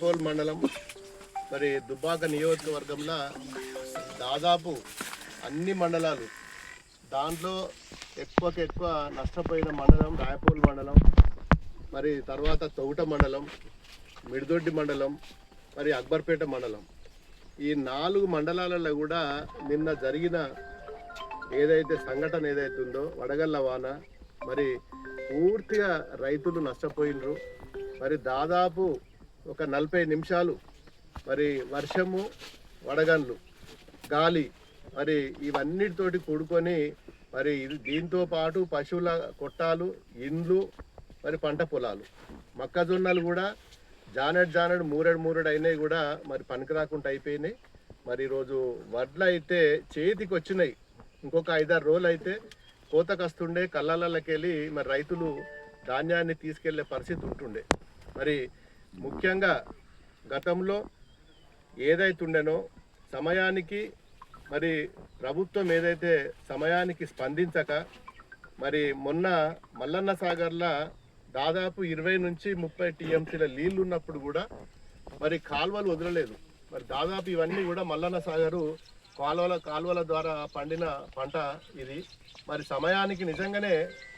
Coal మండలం మరి దుబ్బాక నియోజకవర్గంలో దాదాపు అన్ని మండలాలు దాంట్లో ఎక్కువకి ఎక్కువ నష్టపోయిన మండలం రాయపూల్ మండలం మరి తర్వాత తౌట మండలం మిడిదొడ్డి మండలం మరి అక్బర్పేట మండలం. ఈ నాలుగు మండలాలలో కూడా నిన్న జరిగిన ఏదైతే సంఘటన ఏదైతే ఉందో వడగళ్ళ వాన మరి పూర్తిగా రైతులు నష్టపోయినరు. మరి దాదాపు ఒక నలభై నిమిషాలు మరి వర్షము వడగండ్లు గాలి మరి ఇవన్నిటితోటి కూడుకొని మరి ఇది దీంతో పాటు పశువుల కొట్టాలు ఇండ్లు మరి పంట పొలాలు. మొక్కజొన్నలు కూడా జానడు జానడు మూరడు మూరడు అయినాయి కూడా మరి పనికి రాకుండా అయిపోయినాయి. మరి ఈరోజు వడ్లు అయితే చేతికి వచ్చినాయి. ఇంకొక ఐదారు రోజులు అయితే కోతకొస్తుండే కళ్ళలకి వెళ్ళి మరి రైతులు ధాన్యాన్ని తీసుకెళ్ళే పరిస్థితి ఉంటుండే. మరి ముఖ్యంగా గతంలో ఏదైతుండెనో సమయానికి మరి ప్రభుత్వం ఏదైతే సమయానికి స్పందించక మరి మొన్న మల్లన్న సాగర్లో దాదాపు ఇరవై నుంచి ముప్పై టీఎంసీల నీళ్ళు ఉన్నప్పుడు కూడా మరి కాలువలు వదలలేదు. మరి దాదాపు ఇవన్నీ కూడా మల్లన్న సాగరు కాలువల కాలువల ద్వారా పండిన పంట ఇది. మరి సమయానికి నిజంగానే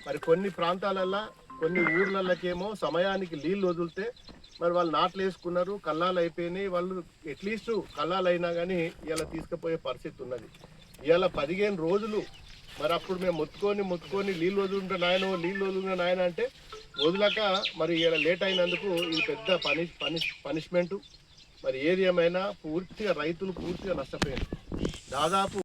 మరి కొన్ని ప్రాంతాలల్లో కొన్ని ఊర్లలోకేమో సమయానికి నీళ్ళు వదిలితే మరి వాళ్ళు నాట్లు వేసుకున్నారు కల్లాలు అయిపోయినాయి. వాళ్ళు అట్లీస్ట్ కల్లాలు అయినా కానీ ఇలా తీసుకుపోయే పరిస్థితి ఉన్నది. ఇవాళ పదిహేను రోజులు మరి అప్పుడు మేము మొత్తుకొని మొత్తుకొని నీళ్ళు వదులుంటే నాయన నీళ్ళు వదులుంటే నాయన అంటే వదిలాక మరి ఇలా లేట్ అయినందుకు ఇది పెద్ద పనిష్ పనిష్ పనిష్మెంటు. మరి ఏది ఏమైనా పూర్తిగా రైతులు పూర్తిగా నష్టపోయారు దాదాపు